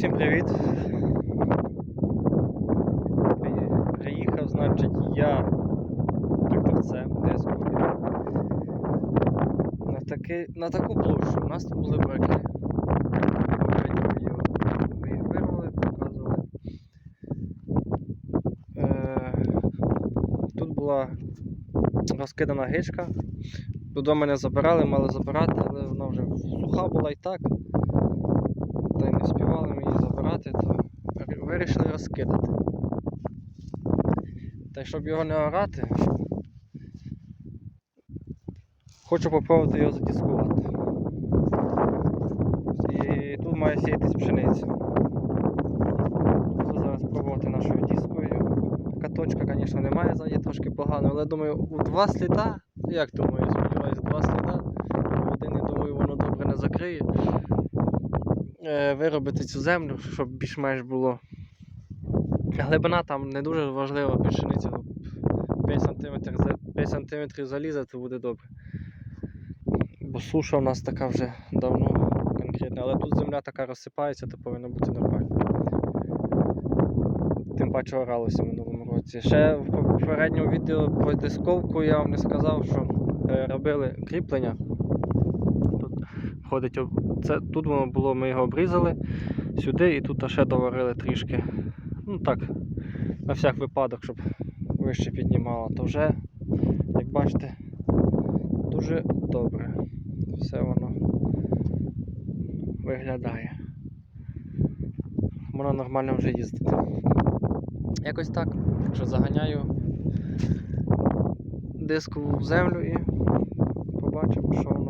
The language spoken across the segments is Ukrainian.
всім привіт. Приїхав, значить, я тракторцем диску. На, на таку площу. У нас тут були браки. Ми їх вирвали, показували. Е, тут була розкидана гичка. Додому мене забирали, мали забирати, але вона вже суха була і так та й не ми її забирати, то вирішили розкидати. Та щоб його не орати, хочу попробувати його задіскувати. І тут має сіятись пшениця. Буду зараз пробувати нашою дискою. Каточка, звісно, немає ззаді, трошки погано, але думаю, у два сліда, як думаю, сподіваюся, два сліда. Один, я думаю, воно добре не закриє виробити цю землю, щоб більш-менш було. Глибина там не дуже важлива пшениця. 5 см, 5 см заліза, то буде добре. Бо суша у нас така вже давно конкретна, але тут земля така розсипається, то повинно бути нормально. Тим паче оралося в минулому році. Ще в попередньому відео про дисковку я вам не сказав, що е, робили кріплення. Тут це, тут воно було, ми його обрізали сюди і тут ще доварили трішки. Ну так, на всяк випадок, щоб вище піднімало. То вже, як бачите, дуже добре. Все воно виглядає. Можна нормально вже їздити. Якось так. Так що заганяю диску в землю і побачимо, що воно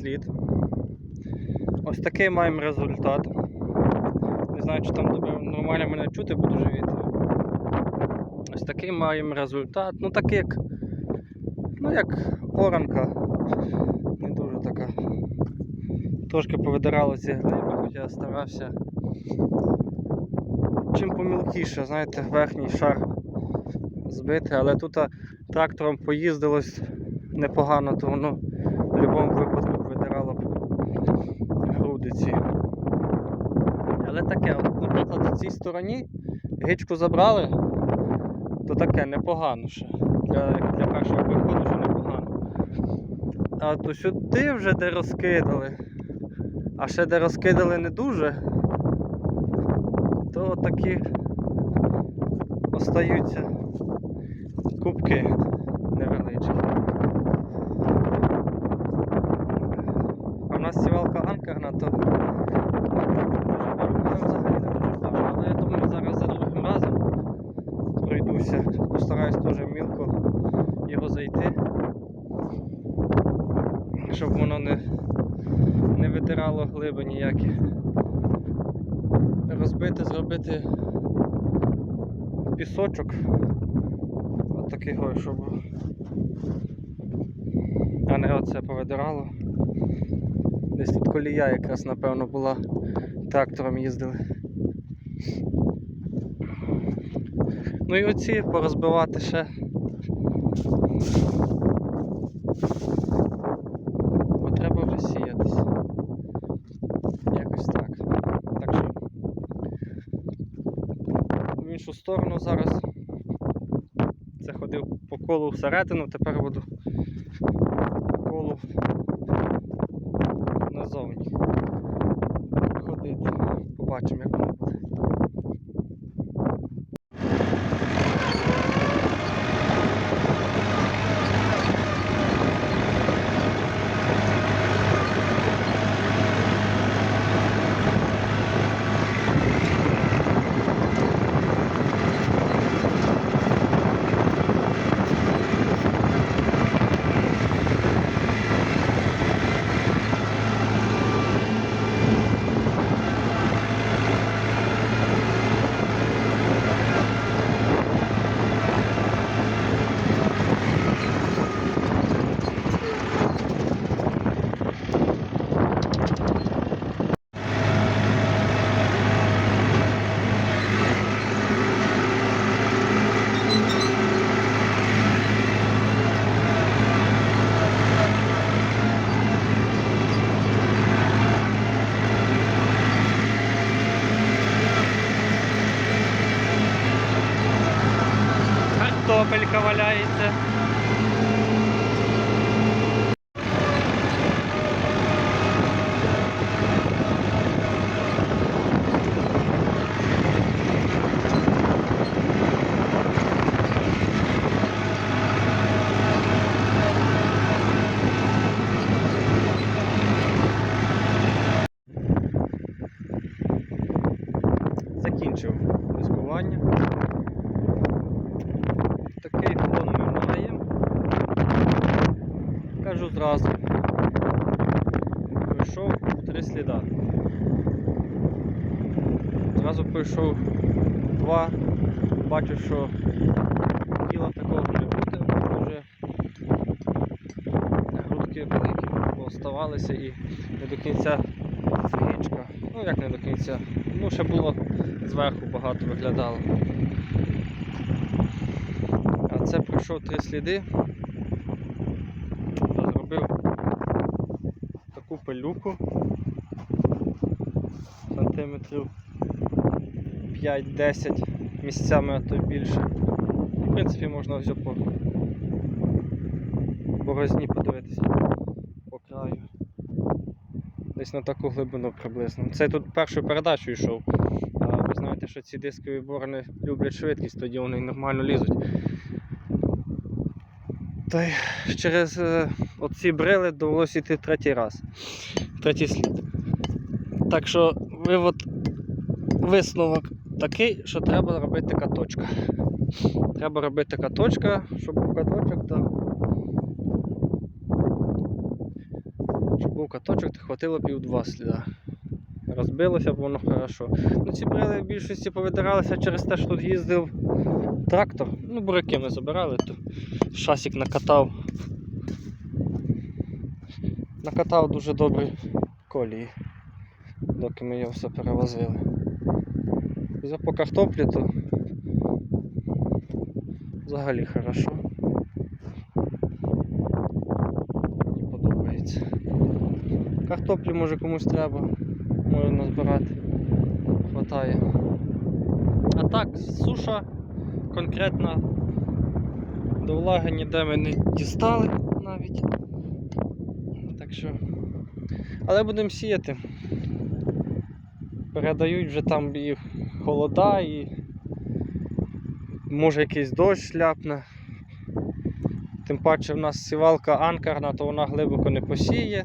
слід. Ось такий маємо результат. Не знаю, чи там нормально мене чути, бо дуже вітер. Ось такий маємо результат. Ну так як. Ну як оранка. Не дуже така. Трошки повидирало ці глиби, хоча я старався. Чим помілкіше, знаєте, верхній шар збити, але тут трактором поїздилось непогано, то воно в будь-якому випадку видирало б грудиці. Але таке, от, наприклад, в цій стороні гичку забрали, то таке непогано ще. Для, для першого виходу вже непогано. А то сюди вже де розкидали, а ще де розкидали не дуже, то такі остаються кубки невеличкі. А в нас сівалка анкерна, то але взагалі не дуже важко. Але я думаю, зараз за другим разом пройдуся. Постараюсь теж мілко його зайти, щоб воно не, не витирало глиби ніякі. Розбити, пісочок. пісочок такий гой, щоб. А не оце повидирало. Десь тут колія якраз, напевно, була. Трактором їздили. Ну і оці порозбивати ще. Бо треба вже сіятись. Якось так. Так що в іншу сторону зараз. Це ходив по колу всередину, тепер буду по колу назовні ходити. Побачимо, як воно Картопелька валяється. Закінчив дискування. Такий фон ми маємо. Кажу зразу. Пройшов три сліда. Зразу пройшов два. Бачу, що діла такого не буде, вже грудки великі оставалися і не до кінця гічка. Ну як не до кінця. Ну ще було зверху багато виглядало. А це пройшов три сліди. Зробив таку пилюку сантиметрів 5-10 місцями, а то більше. В принципі, можна ось по борозні подивитися по краю. Десь на таку глибину приблизно. Це тут першою передачу йшов. Ви знаєте, що ці дискові борони люблять швидкість, тоді вони нормально лізуть. Та й через е, оці брили довелося йти третій раз. Третій слід. Так що вивод, висновок такий, що треба робити каточка. Треба робити каточка, щоб був каточок, то щоб був каточок, то хватило пів два сліда. Розбилося б воно хорошо. Ну, ці брили в більшості повидиралися через те, що тут їздив трактор. Ну, бураки ми забирали, то шасик накатав. Накатав дуже добрі колії, доки ми його все перевозили. По картоплі то взагалі хорошо. Мені подобається. Картоплі може комусь треба, може назбирати. Хватає. А так, суша конкретна до влаги ніде ми не дістали навіть. Так що. Але будемо сіяти. Передають вже там і холода, і може якийсь дощ шляпне. Тим паче в нас сівалка анкарна, то вона глибоко не посіє.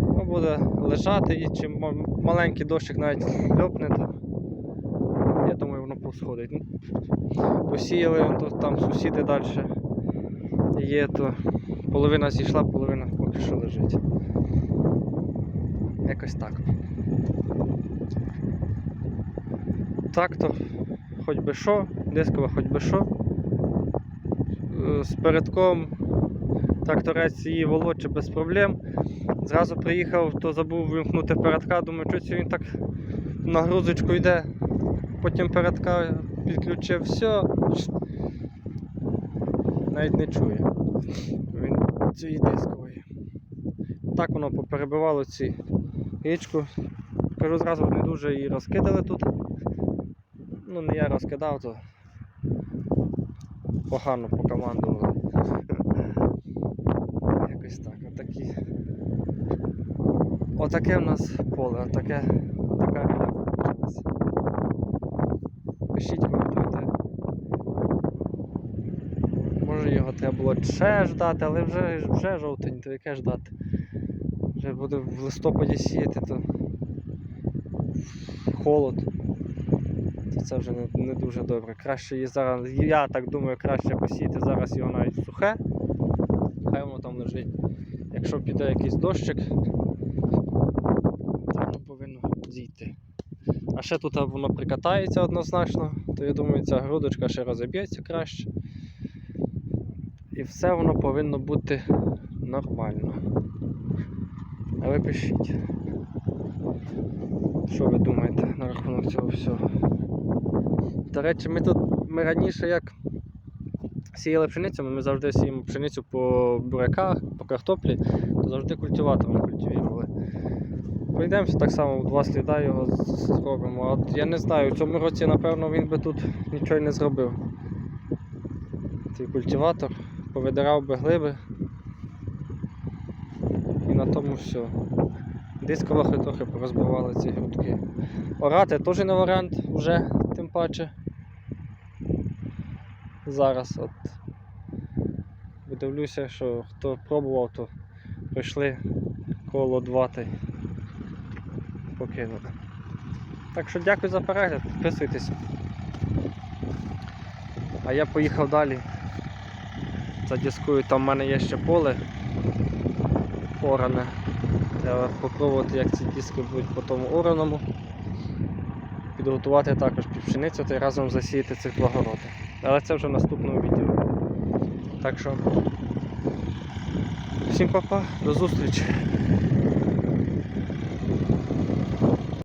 Ну, буде лежати і чим маленький дощик навіть льопне, то я думаю воно посходить. Ну, Посіяли, тут там сусіди далі є, то половина зійшла, половина поки що лежить. Якось так. Так то хоч би що, дискова хоч би що. з передком. Тракторець її волоче без проблем. Зразу приїхав, то забув вимкнути передка. Думаю, що це він так на грузочку йде. Потім передка підключив все. Навіть не чує. Він цієї дискової. Так воно поперебивало ці річку. Кажу, зразу не дуже її розкидали тут. Ну, не я розкидав, то погано покомандували. Якось так, отакі. Отаке в нас поле, отаке, така риля вийшлася. Пишіть, коментуйте. Може його треба було ще ждати, але вже, вже жовтень, то яке ждати. Вже буде в листопаді сіяти, то холод. Це вже не дуже добре. Краще її зараз, я так думаю, краще посіяти зараз його навіть сухе. Хай воно там лежить. Якщо піде якийсь дощик, то воно повинно зійти. А ще тут воно прикатається однозначно, то я думаю, ця грудочка ще розіб'ється краще. І все воно повинно бути нормально. А ви пишіть. Що ви думаєте на рахунок цього всього? До речі, ми тут ми раніше як сіяли пшеницю, ми завжди сіємо пшеницю по буряках, по картоплі, то завжди культиватором культивували. Пройдемося так само два сліда його зробимо. От я не знаю, в цьому році, напевно, він би тут нічого не зробив. Цей культиватор повидирав би глиби. І на тому все. Дисковахи трохи порозбивали ці грудки. Орати теж не варіант вже, тим паче. Зараз от дивлюся, що хто пробував, то прийшли коло 2 та й покинули. Так що дякую за перегляд, підписуйтесь. А я поїхав далі. Задіскую, там в мене є ще поле оране. Треба попробувати, як ці диски будуть по тому ораному. Підготувати також під пшеницю та й разом засіяти цих два городи. Але це вже в наступному відео. Так що всім па-па, до зустрічі!